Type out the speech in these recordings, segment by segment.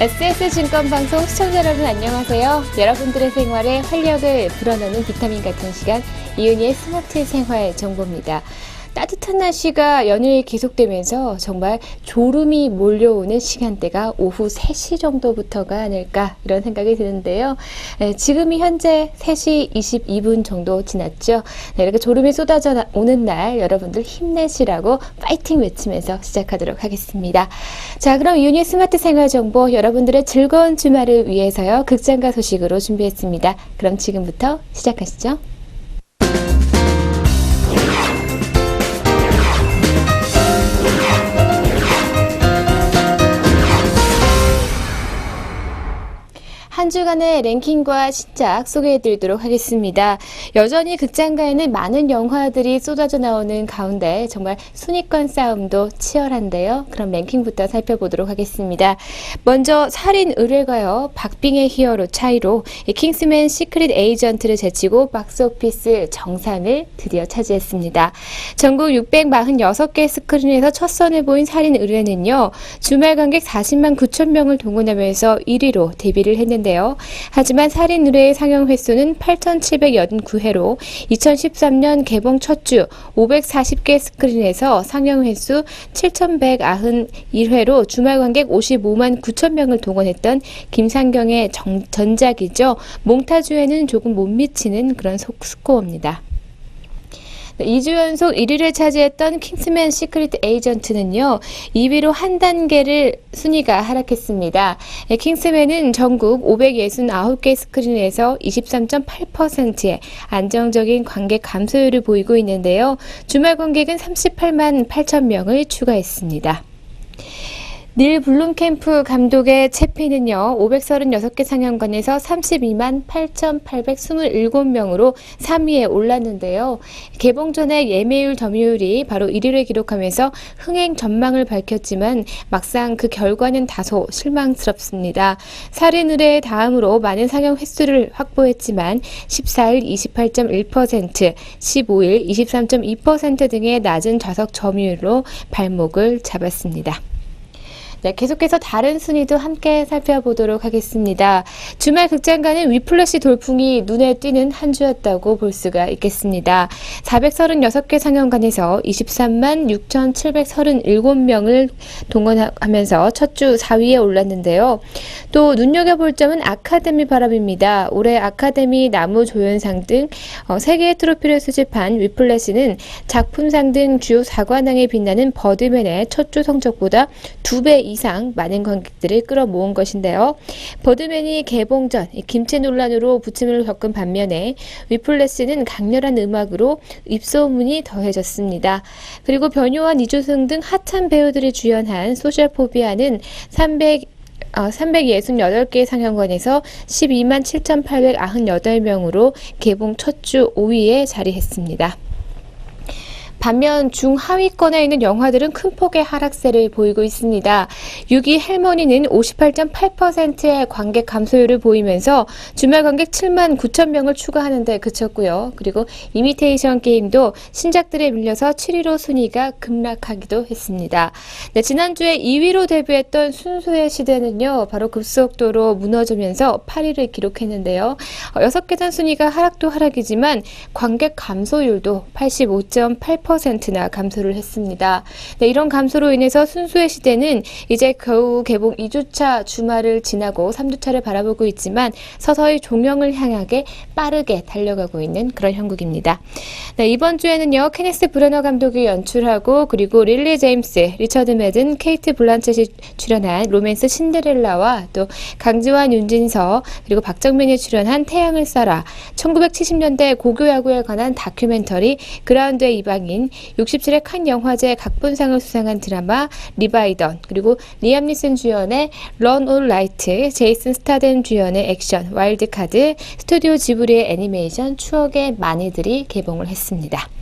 SS증권 방송 시청자 여러분 안녕하세요. 여러분들의 생활에 활력을 불어넣는 비타민 같은 시간 이은희의 스마트 생활 정보입니다. 따뜻한 날씨가 연일 계속되면서 정말 졸음이 몰려오는 시간대가 오후 3시 정도부터가 아닐까 이런 생각이 드는데요. 네, 지금이 현재 3시 22분 정도 지났죠. 네, 이렇게 졸음이 쏟아져 오는 날 여러분들 힘내시라고 파이팅 외치면서 시작하도록 하겠습니다. 자, 그럼 유니 스마트 생활 정보 여러분들의 즐거운 주말을 위해서요. 극장가 소식으로 준비했습니다. 그럼 지금부터 시작하시죠. 한 주간의 랭킹과 신작 소개해드리도록 하겠습니다. 여전히 극장가에는 많은 영화들이 쏟아져 나오는 가운데 정말 순위권 싸움도 치열한데요. 그럼 랭킹부터 살펴보도록 하겠습니다. 먼저 살인 의뢰가요. 박빙의 히어로 차이로 킹스맨 시크릿 에이전트를 제치고 박스오피스 정상을 드디어 차지했습니다. 전국 646개 스크린에서 첫 선을 보인 살인 의뢰는요. 주말 관객 40만 9천 명을 동원하면서 1위로 데뷔를 했는데 있는데요. 하지만 살인 의뢰의 상영 횟수는 8,789회로 2013년 개봉 첫 주 540개 스크린에서 상영 횟수 7,191회로 주말 관객 55만 9천 명을 동원했던 김상경의 정, 전작이죠. 몽타주에는 조금 못 미치는 그런 스코어입니다. 2주 연속 1위를 차지했던 킹스맨 시크릿 에이전트는요, 2위로 한 단계를 순위가 하락했습니다. 예, 킹스맨은 전국 569개 스크린에서 23.8%의 안정적인 관객 감소율을 보이고 있는데요. 주말 관객은 38만 8천 명을 추가했습니다. 닐 블룸캠프 감독의 채피는요, 536개 상영관에서 32만 8,827명으로 3위에 올랐는데요. 개봉 전에 예매율 점유율이 바로 1위를 기록하면서 흥행 전망을 밝혔지만 막상 그 결과는 다소 실망스럽습니다. 살인 의뢰 다음으로 많은 상영 횟수를 확보했지만 14일 28.1%, 15일 23.2% 등의 낮은 좌석 점유율로 발목을 잡았습니다. 네, 계속해서 다른 순위도 함께 살펴보도록 하겠습니다. 주말 극장가는 위플래시 돌풍이 눈에 띄는 한 주였다고 볼 수가 있겠습니다. 436개 상영관에서 23만 6,737명을 동원하면서 첫 주 4위에 올랐는데요. 또 눈여겨볼 점은 아카데미 바람입니다. 올해 아카데미 나무 조연상 등 3개의 어, 트로피를 수집한 위플래시는 작품상 등 주요 4관왕에 빛나는 버드맨의 첫 주 성적보다 2배 이상 많은 관객들을 끌어모은 것인데요. 버드맨이 개봉 전 김치 논란으로 부침을 겪은 반면에 위플래스는 강렬한 음악으로 입소문이 더해졌습니다. 그리고 변요한 이조승 등 핫한 배우들이 주연한 소셜포비아는 300 어, 368개 상영관에서 12만 7,898명으로 개봉 첫 주 5위에 자리했습니다. 반면 중하위권에 있는 영화들은 큰 폭의 하락세를 보이고 있습니다. 6위 할머니는 58.8%의 관객 감소율을 보이면서 주말 관객 7만 9천 명을 추가하는데 그쳤고요. 그리고 이미테이션 게임도 신작들에 밀려서 7위로 순위가 급락하기도 했습니다. 네, 지난주에 2위로 데뷔했던 순수의 시대는요. 바로 급속도로 무너지면서 8위를 기록했는데요. 6계단 어, 순위가 하락도 하락이지만 관객 감소율도 85.8% 10%나 감소를 했습니다. 네, 이런 감소로 인해서 순수의 시대는 이제 겨우 개봉 2주차 주말을 지나고 3주차를 바라보고 있지만 서서히 종영을 향하게 빠르게 달려가고 있는 그런 형국입니다. 네, 이번 주에는요, 케네스 브레너 감독이 연출하고 그리고 릴리 제임스, 리처드 매든, 케이트 블란쳇이 출연한 로맨스 신데렐라와 또 강지환, 윤진서 그리고 박정민이 출연한 태양을 쏴라 1970년대 고교 야구에 관한 다큐멘터리 그라운드의 이방인 인 67회 칸 영화제 각본상을 수상한 드라마 리바이던 그리고 리암 니슨 주연의 런 올 라이트, 제이슨 스타덴 주연의 액션 와일드카드, 스튜디오 지브리의 애니메이션 추억의 많이들이 개봉을 했습니다.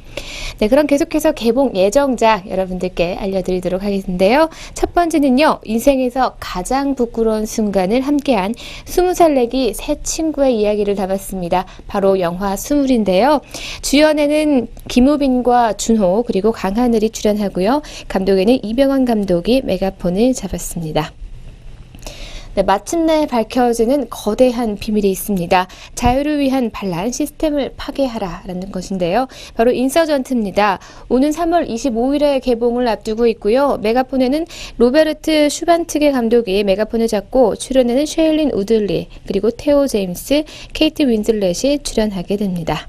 네, 그럼 계속해서 개봉 예정작 여러분들께 알려드리도록 하겠는데요. 첫 번째는요, 인생에서 가장 부끄러운 순간을 함께한 스무 살 내기 새 친구의 이야기를 담았습니다. 바로 영화 스물인데요. 주연에는 김우빈과 준호 그리고 강하늘이 출연하고요. 감독에는 이병헌 감독이 메가폰을 잡았습니다. 네, 마침내 밝혀지는 거대한 비밀이 있습니다. 자유를 위한 반란 시스템을 파괴하라라는 것인데요. 바로 인서전트입니다. 오는 3월 25일에 개봉을 앞두고 있고요. 메가폰에는 로베르트 슈반트게 감독이 메가폰을 잡고 출연하는 쉐일린 우들리 그리고 테오 제임스, 케이트 윈즐렛이 출연하게 됩니다.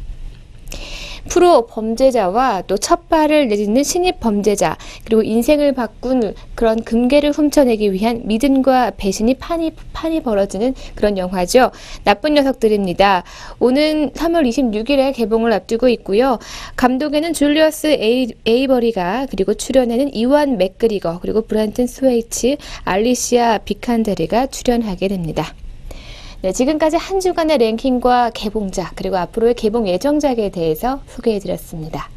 프로 범죄자와 또 첫 발을 내딛는 신입 범죄자 그리고 인생을 바꾼 그런 금괴를 훔쳐내기 위한 믿음과 배신이 판이 판이 벌어지는 그런 영화죠. 나쁜 녀석들입니다. 오는 3월 26일에 개봉을 앞두고 있고요. 감독에는 줄리어스 에이, 에이버리가 그리고 출연하는 이완 맥그리거 그리고 브란튼 스웨이츠, 알리시아 비칸데르가 출연하게 됩니다. 네, 지금까지 한 주간의 랭킹과 개봉작 그리고 앞으로의 개봉 예정작에 대해서 소개해드렸습니다.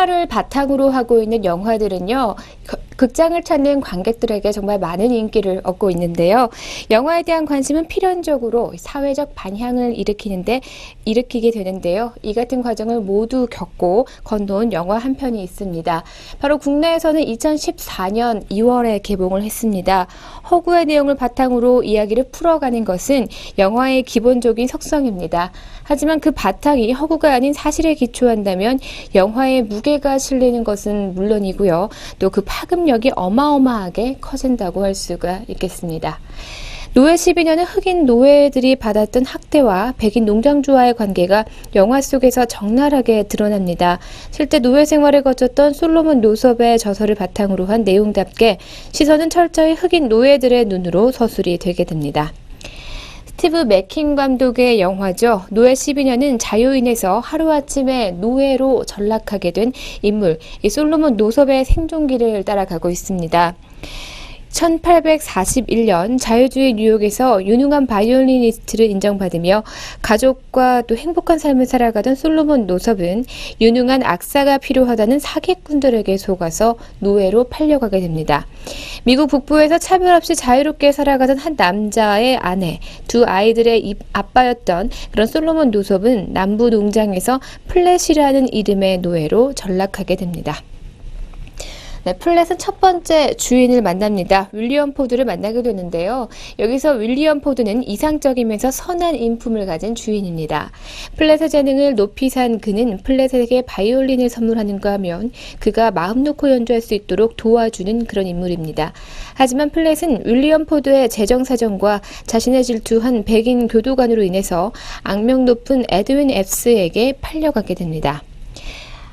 실화를 바탕으로 하고 있는 영화들은요, 거- 극장을 찾는 관객들에게 정말 많은 인기를 얻고 있는데요. 영화에 대한 관심은 필연적으로 사회적 반향을 일으키는데, 일으키게 되는데요. 이 같은 과정을 모두 겪고 건너온 영화 한 편이 있습니다. 바로 국내에서는 2014년 2월에 개봉을 했습니다. 허구의 내용을 바탕으로 이야기를 풀어가는 것은 영화의 기본적인 속성입니다. 하지만 그 바탕이 허구가 아닌 사실에 기초한다면 영화의 무게가 실리는 것은 물론이고요. 또 그 파급 력이 어마어마하게 커진다고 할 수가 있겠습니다. 노예 12년은 흑인 노예들이 받았던 학대와 백인 농장주와의 관계가 영화 속에서 적나라하게 드러납니다. 실제 노예 생활을 거쳤던 솔로몬 노섭의 저서를 바탕으로 한 내용답게 시선은 철저히 흑인 노예들의 눈으로 서술이 되게 됩니다. 스티브 맥킨 감독의 영화죠. 노예 12년은 자유인에서 하루아침에 노예로 전락하게 된 인물, 이 솔로몬 노섭의 생존기를 따라가고 있습니다. 1841년 자유주의 뉴욕에서 유능한 바이올리니스트를 인정받으며 가족과 또 행복한 삶을 살아가던 솔로몬 노섭은 유능한 악사가 필요하다는 사기꾼들에게 속아서 노예로 팔려가게 됩니다. 미국 북부에서 차별 없이 자유롭게 살아가던 한 남자의 아내, 두 아이들의 입- 아빠였던 그런 솔로몬 노섭은 남부 농장에서 플랫이라는 이름의 노예로 전락하게 됩니다. 네, 플랫은 첫 번째 주인을 만납니다. 윌리엄 포드를 만나게 되는데요. 여기서 윌리엄 포드는 이상적이면서 선한 인품을 가진 주인입니다. 플랫의 재능을 높이 산 그는 플랫에게 바이올린을 선물하는가 하면 그가 마음 놓고 연주할 수 있도록 도와주는 그런 인물입니다. 하지만 플랫은 윌리엄 포드의 재정 사정과 자신의 질투한 백인 교도관으로 인해서 악명 높은 에드윈 앱스에게 팔려가게 됩니다.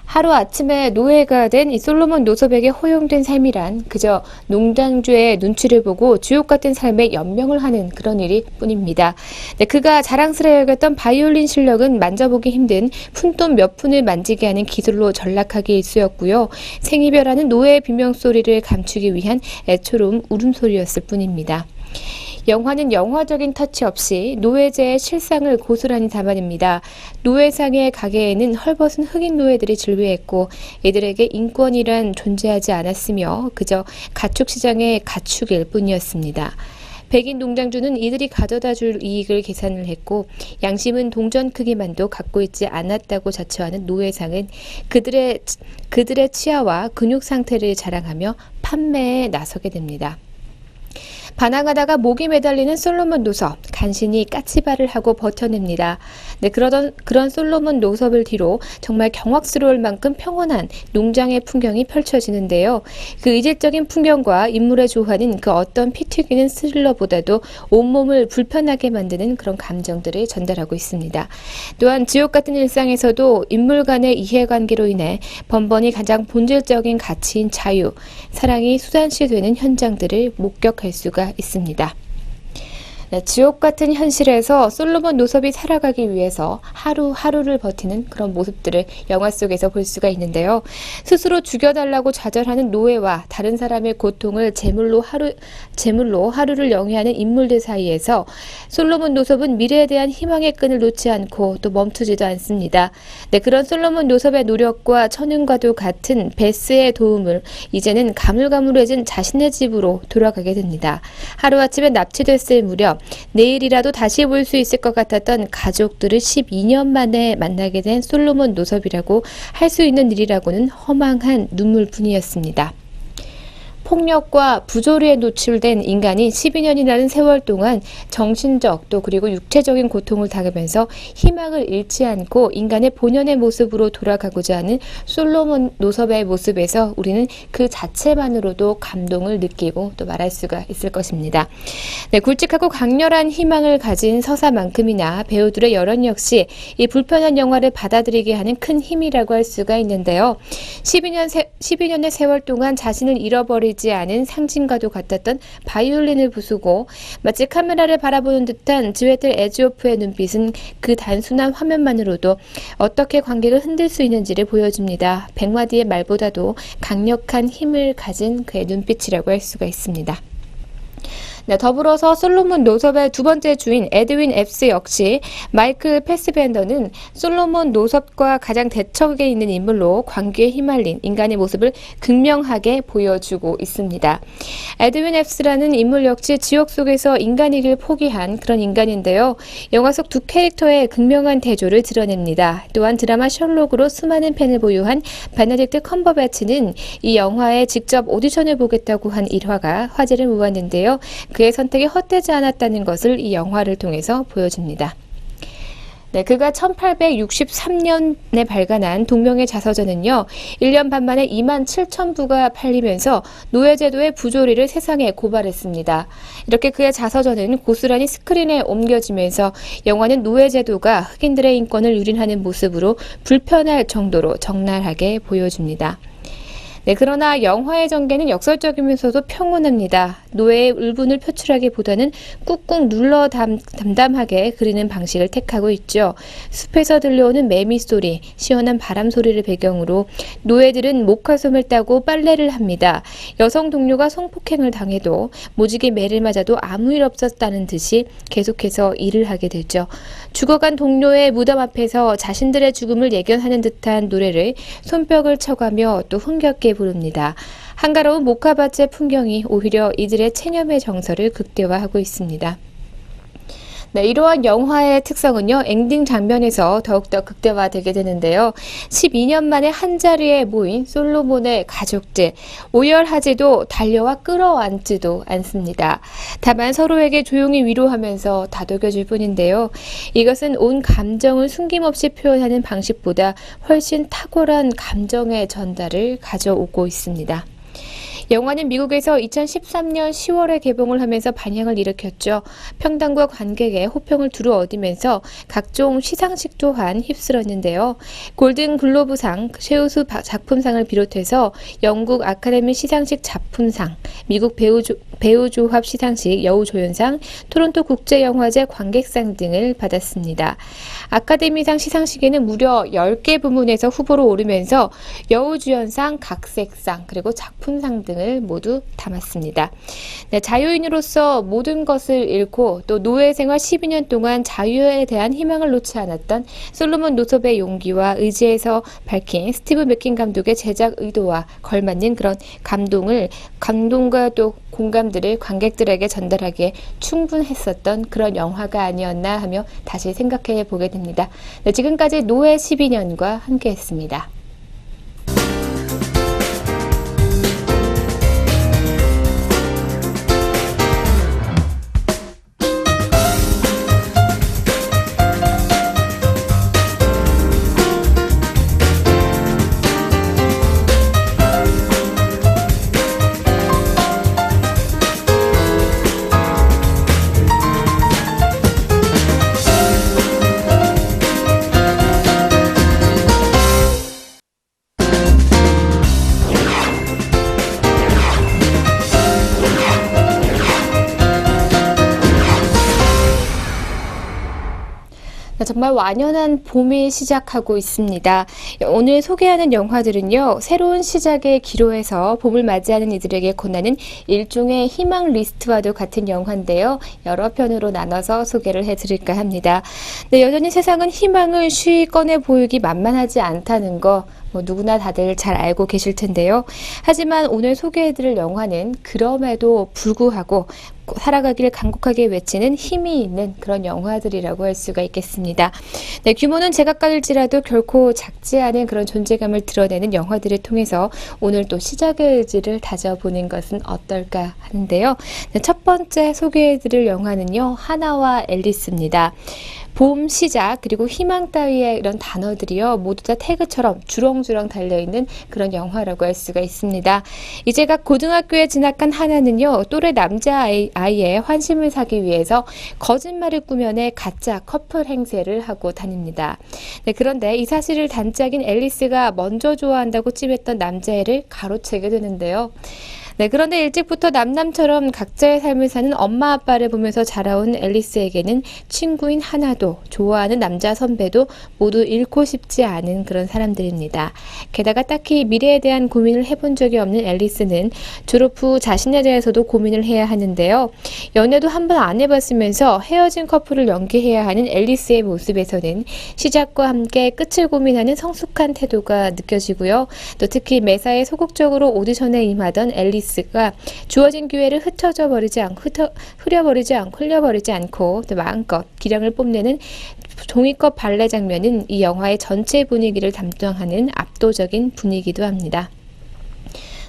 하루 아침에 노예가 된 이 솔로몬 노섭에게 허용된 삶이란 그저 농장주의 눈치를 보고 주옥 같은 삶에 연명을 하는 그런 일이 뿐입니다. 네, 그가 자랑스레 여겼던 바이올린 실력은 만져보기 힘든 푼돈 몇 푼을 만지게 하는 기술로 전락하기 일쑤였고요. 생이별하는 노예의 비명소리를 감추기 위한 애초로운 울음소리였을 뿐입니다. 영화는 영화적인 터치 없이 노예제의 실상을 고스란히 담아냅니다. 노예상의 가게에는 헐벗은 흑인 노예들이 진루했고 이들에게 인권이란 존재하지 않았으며 그저 가축 시장의 가축일 뿐이었습니다. 백인 농장주는 이들이 가져다 줄 이익을 계산을 했고 양심은 동전 크기만도 갖고 있지 않았다고 자처하는 노예상은 그들의 그들의 치아와 근육 상태를 자랑하며 판매에 나서게 됩니다. 반항하다가 목이 매달리는 솔로몬 노섭 간신히 까치발을 하고 버텨냅니다. 네, 그러던 그런 솔로몬 노섭을 뒤로 정말 경악스러울 만큼 평온한 농장의 풍경이 펼쳐지는데요. 그 이질적인 풍경과 인물의 조화는 그 어떤 피 튀기는 스릴러보다도 온몸을 불편하게 만드는 그런 감정들을 전달하고 있습니다. 또한 지옥 같은 일상에서도 인물 간의 이해관계로 인해 번번이 가장 본질적인 가치인 자유, 사랑이 수단시 되는 현장들을 목격할 수가 있습니다. 네, 지옥 같은 현실에서 솔로몬 노섭이 살아가기 위해서 하루하루를 버티는 그런 모습들을 영화 속에서 볼 수가 있는데요. 스스로 죽여달라고 좌절하는 노예와 다른 사람의 고통을 제물로 하루, 제물로 하루를 영위하는 인물들 사이에서 솔로몬 노섭은 미래에 대한 희망의 끈을 놓지 않고 또 멈추지도 않습니다. 네, 그런 솔로몬 노섭의 노력과 천운과도 같은 베스의 도움을 이제는 가물가물해진 자신의 집으로 돌아가게 됩니다. 하루아침에 납치됐을 무렵 내일이라도 다시 볼 수 있을 것 같았던 가족들을 12년 만에 만나게 된 솔로몬 노섭이라고 할 수 있는 일이라고는 허망한 눈물뿐이었습니다. 폭력과 부조리에 노출된 인간이 12년이라는 세월 동안 정신적 또 그리고 육체적인 고통을 당하면서 희망을 잃지 않고 인간의 본연의 모습으로 돌아가고자 하는 솔로몬 노섭의 모습에서 우리는 그 자체만으로도 감동을 느끼고 또 말할 수가 있을 것입니다. 네, 굵직하고 강렬한 희망을 가진 서사만큼이나 배우들의 열연 역시 이 불편한 영화를 받아들이게 하는 큰 힘이라고 할 수가 있는데요. 12년 세, 12년의 세월 동안 자신을 잃어버리 보이지 않은 상징과도 같았던 바이올린을 부수고 마치 카메라를 바라보는 듯한 지웨틀 에지오프의 눈빛은 그 단순한 화면만으로도 어떻게 관객을 흔들 수 있는지를 보여줍니다. 백마디의 말보다도 강력한 힘을 가진 그의 눈빛이라고 할 수가 있습니다. 네, 더불어서 솔로몬 노섭의 두 번째 주인 에드윈 앱스 역시 마이클 패스벤더는 솔로몬 노섭과 가장 대척에 있는 인물로 광기에 휘말린 인간의 모습을 극명하게 보여주고 있습니다. 에드윈 앱스라는 인물 역시 지옥 속에서 인간이길 포기한 그런 인간인데요. 영화 속 두 캐릭터의 극명한 대조를 드러냅니다. 또한 드라마 셜록으로 수많은 팬을 보유한 베네딕트 컴버배치는 이 영화에 직접 오디션을 보겠다고 한 일화가 화제를 모았는데요. 그의 선택이 헛되지 않았다는 것을 이 영화를 통해서 보여줍니다. 네, 그가 1863년에 발간한 동명의 자서전은요, 1년 반 만에 2만 7천 부가 팔리면서 노예제도의 부조리를 세상에 고발했습니다. 이렇게 그의 자서전은 고스란히 스크린에 옮겨지면서 영화는 노예제도가 흑인들의 인권을 유린하는 모습으로 불편할 정도로 적나라하게 보여줍니다. 네, 그러나 영화의 전개는 역설적이면서도 평온합니다. 노예의 울분을 표출하기보다는 꾹꾹 눌러 담, 담담하게 그리는 방식을 택하고 있죠. 숲에서 들려오는 매미 소리, 시원한 바람 소리를 배경으로 노예들은 목화솜을 따고 빨래를 합니다. 여성 동료가 성폭행을 당해도 모직이 매를 맞아도 아무 일 없었다는 듯이 계속해서 일을 하게 되죠. 죽어간 동료의 무덤 앞에서 자신들의 죽음을 예견하는 듯한 노래를 손뼉을 쳐가며 또 흥겹게 부릅니다. 한가로운 모카밭의 풍경이 오히려 이들의 체념의 정서를 극대화하고 있습니다. 네, 이러한 영화의 특성은요, 엔딩 장면에서 더욱더 극대화되게 되는데요. 12년 만에 한 자리에 모인 솔로몬의 가족들, 오열하지도 달려와 끌어안지도 않습니다. 다만 서로에게 조용히 위로하면서 다독여줄 뿐인데요. 이것은 온 감정을 숨김없이 표현하는 방식보다 훨씬 탁월한 감정의 전달을 가져오고 있습니다. 영화는 미국에서 2013년 10월에 개봉을 하면서 반향을 일으켰죠. 평당과 관객의 호평을 두루 얻으면서 각종 시상식 또한 휩쓸었는데요. 골든 글로브상, 최우수 작품상을 비롯해서 영국 아카데미 시상식 작품상, 미국 배우 조, 배우 조합 시상식 여우 조연상, 토론토 국제 영화제 관객상 등을 받았습니다. 아카데미상 시상식에는 무려 10개 부문에서 후보로 오르면서 여우 주연상, 각색상, 그리고 작품상 등 등을 모두 담았습니다. 네, 자유인으로서 모든 것을 잃고 또 노예 생활 12년 동안 자유에 대한 희망을 놓지 않았던 솔로몬 노섭의 용기와 의지에서 밝힌 스티브 맥킨 감독의 제작 의도와 걸맞는 그런 감동을 감동과 또 공감들을 관객들에게 전달하기에 충분했었던 그런 영화가 아니었나 하며 다시 생각해 보게 됩니다. 네, 지금까지 노예 12년과 함께 했습니다. 정말 완연한 봄이 시작하고 있습니다. 오늘 소개하는 영화들은요, 새로운 시작의 기로에서 봄을 맞이하는 이들에게 권하는 일종의 희망 리스트와도 같은 영화인데요. 여러 편으로 나눠서 소개를 해드릴까 합니다. 네, 여전히 세상은 희망을 쉬 꺼내 보이기 만만하지 않다는 거, 뭐 누구나 다들 잘 알고 계실 텐데요. 하지만 오늘 소개해드릴 영화는 그럼에도 불구하고 살아가기를 간곡하게 외치는 힘이 있는 그런 영화들이라고 할 수가 있겠습니다. 네, 규모는 제각각일지라도 결코 작지 않은 그런 존재감을 드러내는 영화들을 통해서 오늘 또 시작의 의지를 다져보는 것은 어떨까 하는데요. 네, 첫 번째 소개해드릴 영화는요, 하나와 앨리스입니다. 봄 시작 그리고 희망 따위의 이런 단어들이요 모두 다 태그처럼 주렁주렁 달려있는 그런 영화라고 할 수가 있습니다. 이제 각 고등학교에 진학한 하나는요 또래 남자 아이, 아이의 환심을 사기 위해서 거짓말을 꾸며내 가짜 커플 행세를 하고 다닙니다. 네, 그런데 이 사실을 단짝인 앨리스가 먼저 좋아한다고 찜했던 남자애를 가로채게 되는데요. 네, 그런데 일찍부터 남남처럼 각자의 삶을 사는 엄마 아빠를 보면서 자라온 앨리스에게는 친구인 하나도 좋아하는 남자 선배도 모두 잃고 싶지 않은 그런 사람들입니다. 게다가 딱히 미래에 대한 고민을 해본 적이 없는 앨리스는 졸업 후 자신에 대해서도 고민을 해야 하는데요. 연애도 한 번 안 해봤으면서 헤어진 커플을 연기해야 하는 앨리스의 모습에서는 시작과 함께 끝을 고민하는 성숙한 태도가 느껴지고요. 또 특히 매사에 소극적으로 오디션에 임하던 앨리스 앨리스가 주어진 기회를 흩어져 버리지 않고 흩어, 흐려버리지 않고 흘려버리지 않고 또 마음껏 기량을 뽐내는 종이컵 발레 장면은 이 영화의 전체 분위기를 담당하는 압도적인 분위기도 합니다.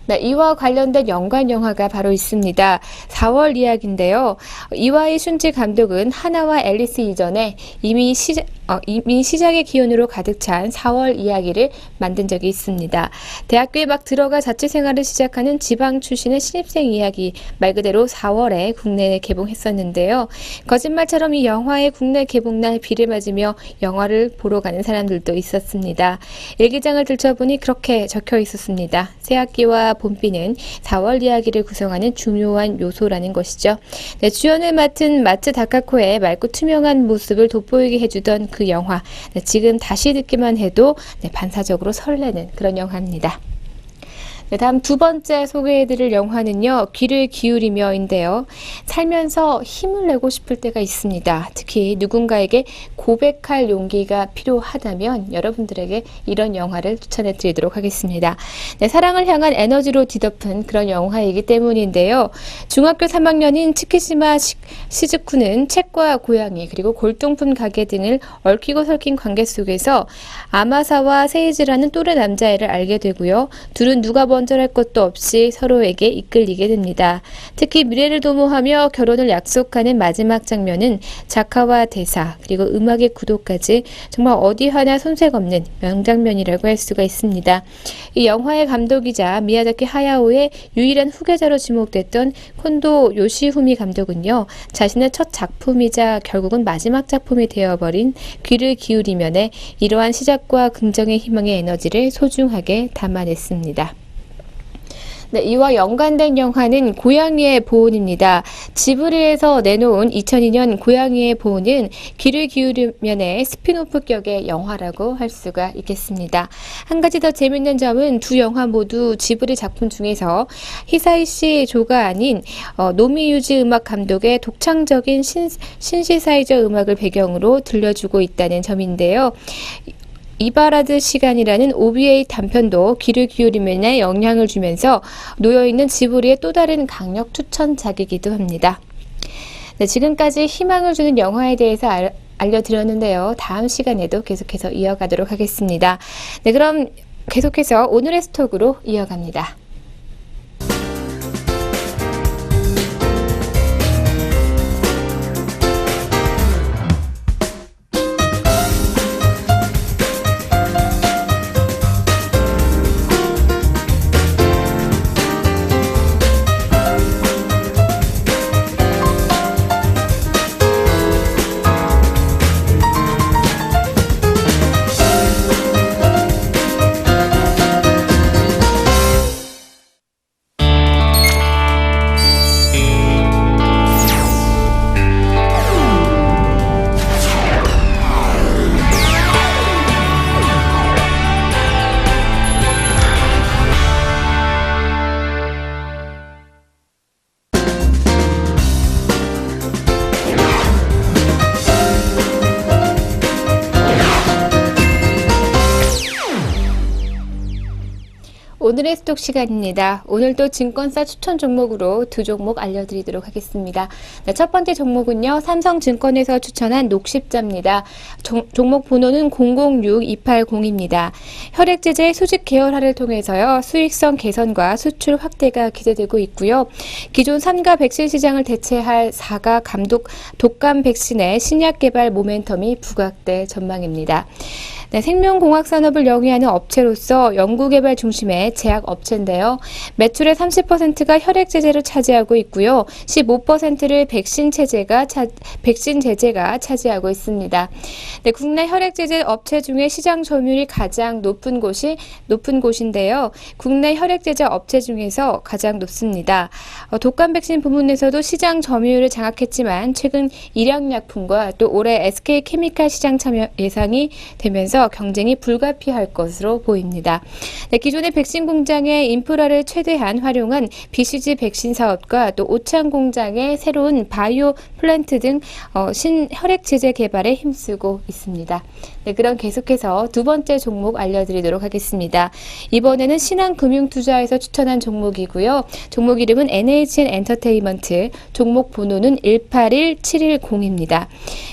네, 이와 관련된 연관 영화가 바로 있습니다. 4월 이야기인데요. 이와이 슌지 감독은 하나와 앨리스 이전에 이미 시작, 어, 이미 시작의 기운으로 가득 찬 4월 이야기를 만든 적이 있습니다. 대학교에 막 들어가 자취 생활을 시작하는 지방 출신의 신입생 이야기 말 그대로 4월에 국내에 개봉했었는데요. 거짓말처럼 이 영화의 국내 개봉날 비를 맞으며 영화를 보러 가는 사람들도 있었습니다. 일기장을 들춰보니 그렇게 적혀 있었습니다. 새학기와 봄비는 4월 이야기를 구성하는 중요한 요소라는 것이죠. 네, 주연을 맡은 마츠 다카코의 맑고 투명한 모습을 돋보이게 해주던 그 영화. 네, 지금 다시 듣기만 해도 네, 반사적으로 설레는 그런 영화입니다. 네, 다음 두 번째 소개해드릴 영화는요, 귀를 기울이며인데요. 살면서 힘을 내고 싶을 때가 있습니다. 특히 누군가에게 고백할 용기가 필요하다면 여러분들에게 이런 영화를 추천해드리도록 하겠습니다. 네, 사랑을 향한 에너지로 뒤덮은 그런 영화이기 때문인데요. 중학교 3학년인 치키시마 시즈쿠는 책과 고양이 그리고 골동품 가게 등을 얽히고 설킨 관계 속에서 아마사와 세이즈라는 또래 남자애를 알게 되고요. 둘은 누가 번 번절할 것도 없이 서로에게 이끌리게 됩니다. 특히 미래를 도모하며 결혼을 약속하는 마지막 장면은 작화와 대사 그리고 음악의 구도까지 정말 어디 하나 손색 없는 명장면이라고 할 수가 있습니다. 이 영화의 감독이자 미야자키 하야오의 유일한 후계자로 지목됐던 콘도 요시후미 감독은요. 자신의 첫 작품이자 결국은 마지막 작품이 되어버린 귀를 기울이면에 이러한 시작과 긍정의 희망의 에너지를 소중하게 담아냈습니다. 네, 이와 연관된 영화는 고양이의 보온입니다. 지브리에서 내놓은 2002년 고양이의 보온은 귀를 기울이면의 스피노프격의 영화라고 할 수가 있겠습니다. 한 가지 더 재밌는 점은 두 영화 모두 지브리 작품 중에서 히사이 씨 조가 아닌 어, 노미유지 음악 감독의 독창적인 신, 신시사이저 음악을 배경으로 들려주고 있다는 점인데요. 이바라드 시간이라는 OBA 단편도 귀를 기울이면에 영향을 주면서 놓여있는 지브리의 또 다른 강력 추천작이기도 합니다. 네, 지금까지 희망을 주는 영화에 대해서 알, 알려드렸는데요. 다음 시간에도 계속해서 이어가도록 하겠습니다. 네, 그럼 계속해서 오늘의 스톡으로 이어갑니다. 오늘의 스톡 시간입니다. 오늘도 증권사 추천 종목으로 두 종목 알려드리도록 하겠습니다. 네, 첫 번째 종목은요, 삼성증권에서 추천한 녹십자입니다. 종, 종목 번호는 006280입니다. 혈액제제 수직 계열화를 통해서요, 수익성 개선과 수출 확대가 기대되고 있고요. 기존 3가 백신 시장을 대체할 4가 감독 독감 백신의 신약 개발 모멘텀이 부각될 전망입니다. 네, 생명공학 산업을 영위하는 업체로서 연구개발 중심의 제약 업체인데요. 매출의 30%가 혈액 제제를 차지하고 있고요. 15%를 백신 체제가 차, 백신 제제가 차지하고 있습니다. 네, 국내 혈액 제제 업체 중에 시장 점유율이 가장 높은 곳이 높은 곳인데요. 국내 혈액 제제 업체 중에서 가장 높습니다. 어, 독감 백신 부문에서도 시장 점유율을 장악했지만 최근 일양약품과 또 올해 SK 케미칼 시장 참여 예상이 되면서 경쟁이 불가피할 것으로 보입니다. 네, 기존의 백신 공장의 인프라를 최대한 활용한 BCG 백신 사업과 또 오창 공장의 새로운 바이오 플랜트 등 어, 신혈액 제제 개발에 힘쓰고 있습니다. 네, 그럼 계속해서 두 번째 종목 알려드리도록 하겠습니다. 이번에는 신한금융투자에서 추천한 종목이고요. 종목 이름은 NHN 엔터테인먼트, 종목 번호는 181710입니다.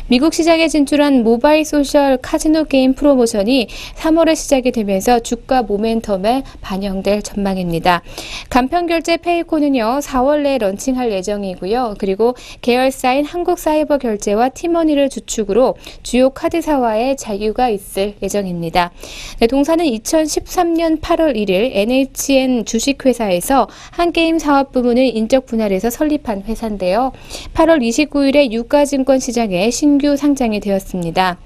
미국 시장에 진출한 모바일 소셜 카지노 게임 프로 모션이 3월에 시작이 되면서 주가 모멘텀에 반영될 전망입니다. 간편 결제 페이코는요, 4월 내에 런칭할 예정이고요. 그리고 계열사인 한국사이버 결제와 티머니를 주축으로 주요 카드사와의 자유가 있을 예정입니다. 네, 동사는 2013년 8월 1일 NHN 주식회사에서 한게임 사업 부문을 인적 분할해서 설립한 회사인데요. 8월 29일에 유가증권 시장에 신규 상장이 되었습니다.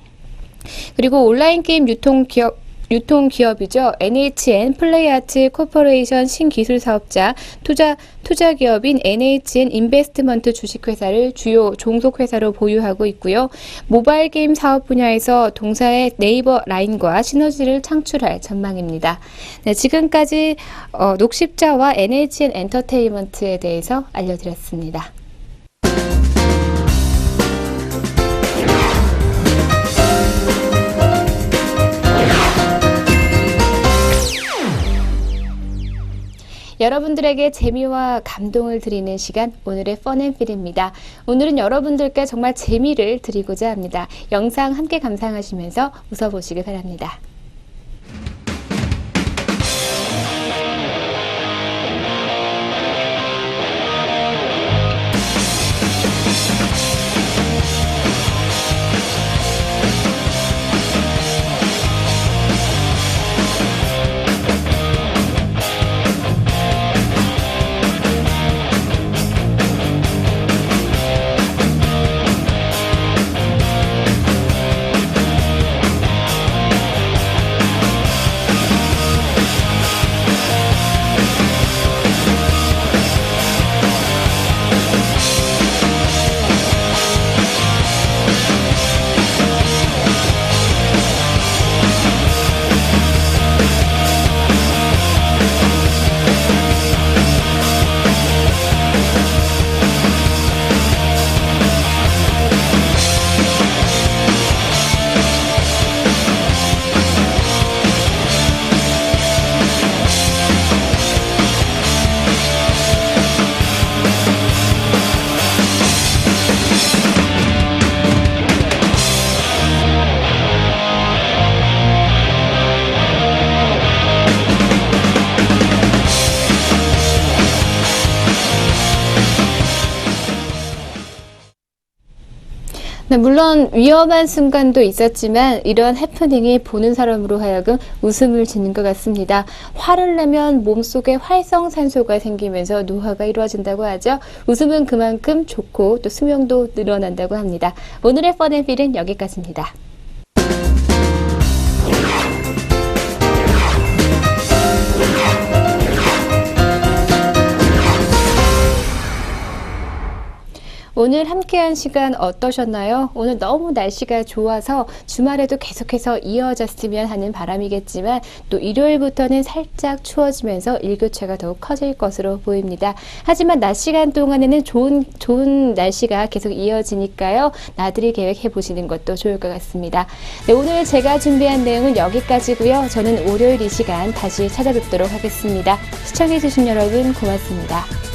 그리고 온라인 게임 유통 기업 유통 기업이죠. NHN 플레이아트 코퍼레이션 신기술 사업자 투자 투자 기업인 NHN 인베스트먼트 주식회사를 주요 종속 회사로 보유하고 있고요. 모바일 게임 사업 분야에서 동사의 네이버 라인과 시너지를 창출할 전망입니다. 네, 지금까지 어, 녹십자와 NHN 엔터테인먼트에 대해서 알려드렸습니다. 여러분들에게 재미와 감동을 드리는 시간 오늘의 펀앤필입니다. 오늘은 여러분들께 정말 재미를 드리고자 합니다. 영상 함께 감상하시면서 웃어보시길 바랍니다. 네, 물론 위험한 순간도 있었지만 이러한 해프닝이 보는 사람으로 하여금 웃음을 짓는 것 같습니다. 화를 내면 몸속에 활성산소가 생기면서 노화가 이루어진다고 하죠. 웃음은 그만큼 좋고 또 수명도 늘어난다고 합니다. 오늘의 펀앤필은 여기까지입니다. 오늘 함께한 시간 어떠셨나요? 오늘 너무 날씨가 좋아서 주말에도 계속해서 이어졌으면 하는 바람이겠지만 또 일요일부터는 살짝 추워지면서 일교차가 더욱 커질 것으로 보입니다. 하지만 낮 시간 동안에는 좋은 좋은 날씨가 계속 이어지니까요. 나들이 계획해 보시는 것도 좋을 것 같습니다. 네, 오늘 제가 준비한 내용은 여기까지고요. 저는 월요일 이 시간 다시 찾아뵙도록 하겠습니다. 시청해 주신 여러분 고맙습니다.